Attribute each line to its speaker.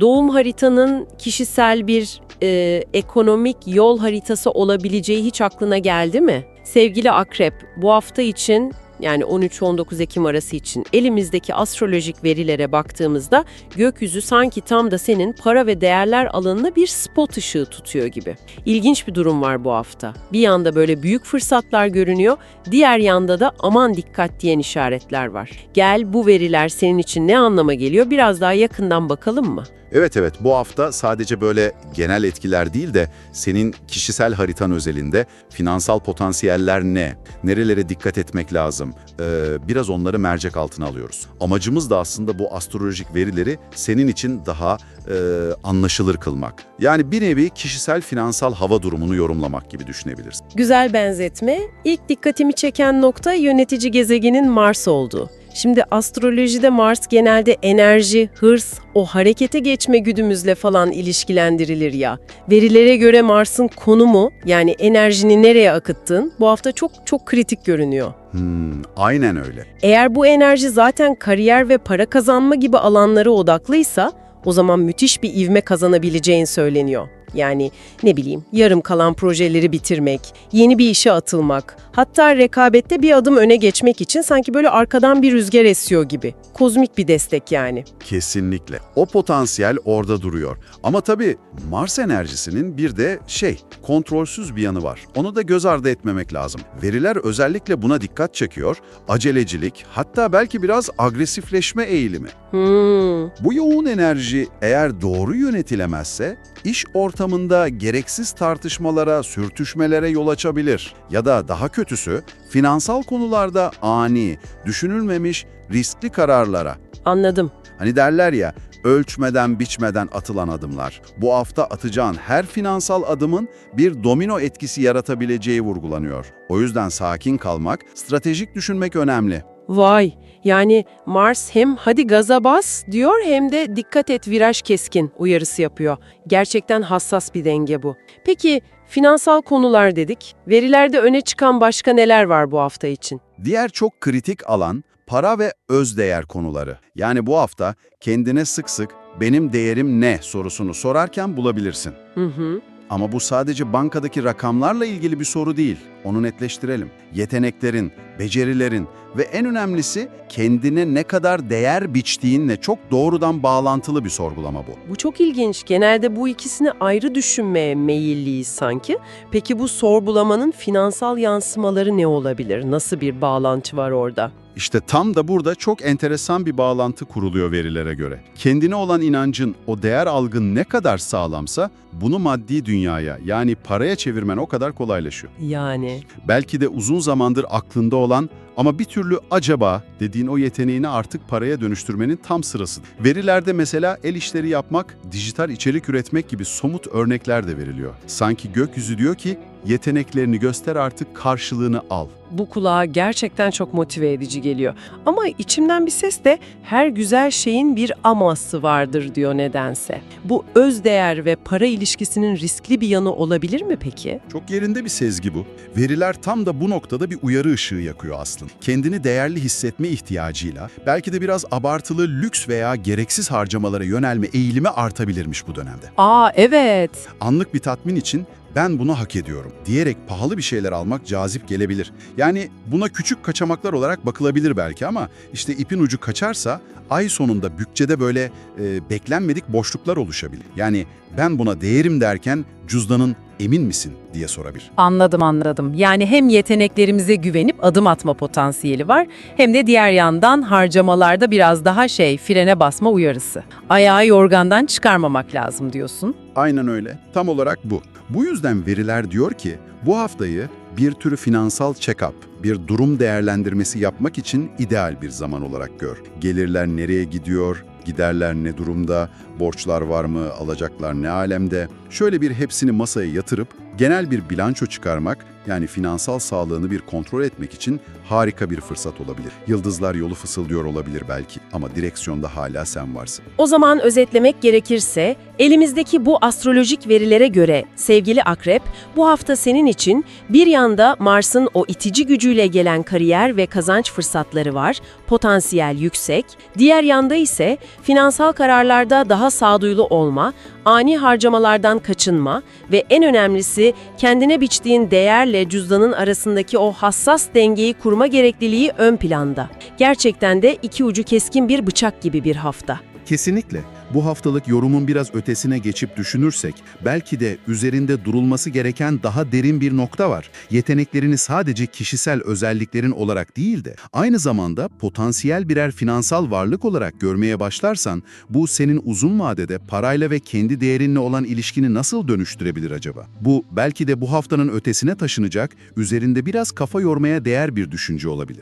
Speaker 1: doğum haritanın kişisel bir e, ekonomik yol haritası olabileceği hiç aklına geldi mi? Sevgili Akrep, bu hafta için yani 13-19 Ekim arası için elimizdeki astrolojik verilere baktığımızda gökyüzü sanki tam da senin para ve değerler alanına bir spot ışığı tutuyor gibi. İlginç bir durum var bu hafta. Bir yanda böyle büyük fırsatlar görünüyor, diğer yanda da aman dikkat diyen işaretler var. Gel bu veriler senin için ne anlama geliyor biraz daha yakından bakalım mı?
Speaker 2: Evet evet bu hafta sadece böyle genel etkiler değil de senin kişisel haritan özelinde finansal potansiyeller ne, nerelere dikkat etmek lazım, ee, biraz onları mercek altına alıyoruz. Amacımız da aslında bu astrolojik verileri senin için daha e, anlaşılır kılmak. Yani bir nevi kişisel finansal hava durumunu yorumlamak gibi düşünebilirsin.
Speaker 1: Güzel benzetme. İlk dikkatimi çeken nokta yönetici gezegenin Mars olduğu. Şimdi astrolojide Mars genelde enerji, hırs, o harekete geçme güdümüzle falan ilişkilendirilir ya. Verilere göre Mars'ın konumu yani enerjini nereye akıttığın bu hafta çok çok kritik görünüyor.
Speaker 2: Hmm, aynen öyle.
Speaker 1: Eğer bu enerji zaten kariyer ve para kazanma gibi alanlara odaklıysa o zaman müthiş bir ivme kazanabileceğin söyleniyor. Yani ne bileyim yarım kalan projeleri bitirmek, yeni bir işe atılmak, hatta rekabette bir adım öne geçmek için sanki böyle arkadan bir rüzgar esiyor gibi. Kozmik bir destek yani.
Speaker 2: Kesinlikle. O potansiyel orada duruyor. Ama tabii Mars enerjisinin bir de şey, kontrolsüz bir yanı var. Onu da göz ardı etmemek lazım. Veriler özellikle buna dikkat çekiyor. Acelecilik, hatta belki biraz agresifleşme eğilimi.
Speaker 1: Hmm,
Speaker 2: Bu yoğun enerji eğer doğru yönetilemezse iş ortamında gereksiz tartışmalara, sürtüşmelere yol açabilir. Ya da daha kötüsü finansal konularda ani, düşünülmemiş riskli kararlara.
Speaker 1: anladım.
Speaker 2: Hani derler ya, ölçmeden biçmeden atılan adımlar. Bu hafta atacağın her finansal adımın bir domino etkisi yaratabileceği vurgulanıyor. O yüzden sakin kalmak, stratejik düşünmek önemli.
Speaker 1: Vay, yani Mars hem hadi gaza bas diyor hem de dikkat et viraj keskin uyarısı yapıyor. Gerçekten hassas bir denge bu. Peki finansal konular dedik. Verilerde öne çıkan başka neler var bu hafta için?
Speaker 2: Diğer çok kritik alan para ve özdeğer konuları. Yani bu hafta kendine sık sık benim değerim ne sorusunu sorarken bulabilirsin.
Speaker 1: Hı hı.
Speaker 2: Ama bu sadece bankadaki rakamlarla ilgili bir soru değil. Onu netleştirelim. Yeteneklerin, becerilerin ve en önemlisi kendine ne kadar değer biçtiğinle çok doğrudan bağlantılı bir sorgulama bu.
Speaker 1: Bu çok ilginç. Genelde bu ikisini ayrı düşünmeye meyilliyiz sanki. Peki bu sorgulamanın finansal yansımaları ne olabilir? Nasıl bir bağlantı var orada?
Speaker 2: İşte tam da burada çok enteresan bir bağlantı kuruluyor verilere göre. Kendine olan inancın, o değer algın ne kadar sağlamsa bunu maddi dünyaya yani paraya çevirmen o kadar kolaylaşıyor.
Speaker 1: Yani
Speaker 2: Belki de uzun zamandır aklında olan ama bir türlü acaba dediğin o yeteneğini artık paraya dönüştürmenin tam sırası. Verilerde mesela el işleri yapmak, dijital içerik üretmek gibi somut örnekler de veriliyor. Sanki gökyüzü diyor ki yeteneklerini göster artık karşılığını al.
Speaker 1: bu kulağa gerçekten çok motive edici geliyor. Ama içimden bir ses de her güzel şeyin bir aması vardır diyor nedense. Bu öz değer ve para ilişkisinin riskli bir yanı olabilir mi peki?
Speaker 2: Çok yerinde bir sezgi bu. Veriler tam da bu noktada bir uyarı ışığı yakıyor aslında. Kendini değerli hissetme ihtiyacıyla belki de biraz abartılı lüks veya gereksiz harcamalara yönelme eğilimi artabilirmiş bu dönemde.
Speaker 1: Aa evet.
Speaker 2: Anlık bir tatmin için ben bunu hak ediyorum diyerek pahalı bir şeyler almak cazip gelebilir. Yani buna küçük kaçamaklar olarak bakılabilir belki ama işte ipin ucu kaçarsa ay sonunda bütçede böyle e, beklenmedik boşluklar oluşabilir. Yani ben buna değerim derken cüzdanın emin misin diye sorabilir.
Speaker 3: Anladım anladım. Yani hem yeteneklerimize güvenip adım atma potansiyeli var hem de diğer yandan harcamalarda biraz daha şey frene basma uyarısı. Ayağı yorgandan çıkarmamak lazım diyorsun.
Speaker 2: Aynen öyle. Tam olarak bu. Bu yüzden veriler diyor ki bu haftayı bir tür finansal check-up, bir durum değerlendirmesi yapmak için ideal bir zaman olarak gör. Gelirler nereye gidiyor, giderler ne durumda, borçlar var mı, alacaklar ne alemde? Şöyle bir hepsini masaya yatırıp genel bir bilanço çıkarmak, yani finansal sağlığını bir kontrol etmek için harika bir fırsat olabilir. Yıldızlar yolu fısıldıyor olabilir belki ama direksiyonda hala sen varsın.
Speaker 1: O zaman özetlemek gerekirse, elimizdeki bu astrolojik verilere göre sevgili Akrep, bu hafta senin için bir yanda Mars'ın o itici gücüyle gelen kariyer ve kazanç fırsatları var, potansiyel yüksek. Diğer yanda ise finansal kararlarda daha sağduyulu olma, ani harcamalardan kaçınma ve en önemlisi kendine biçtiğin değerle cüzdanın arasındaki o hassas dengeyi kurma gerekliliği ön planda. Gerçekten de iki ucu keskin bir bıçak gibi bir hafta.
Speaker 2: Kesinlikle. Bu haftalık yorumun biraz ötesine geçip düşünürsek, belki de üzerinde durulması gereken daha derin bir nokta var. Yeteneklerini sadece kişisel özelliklerin olarak değil de, aynı zamanda potansiyel birer finansal varlık olarak görmeye başlarsan, bu senin uzun vadede parayla ve kendi değerinle olan ilişkini nasıl dönüştürebilir acaba? Bu, belki de bu haftanın ötesine taşınacak, üzerinde biraz kafa yormaya değer bir düşünce olabilir.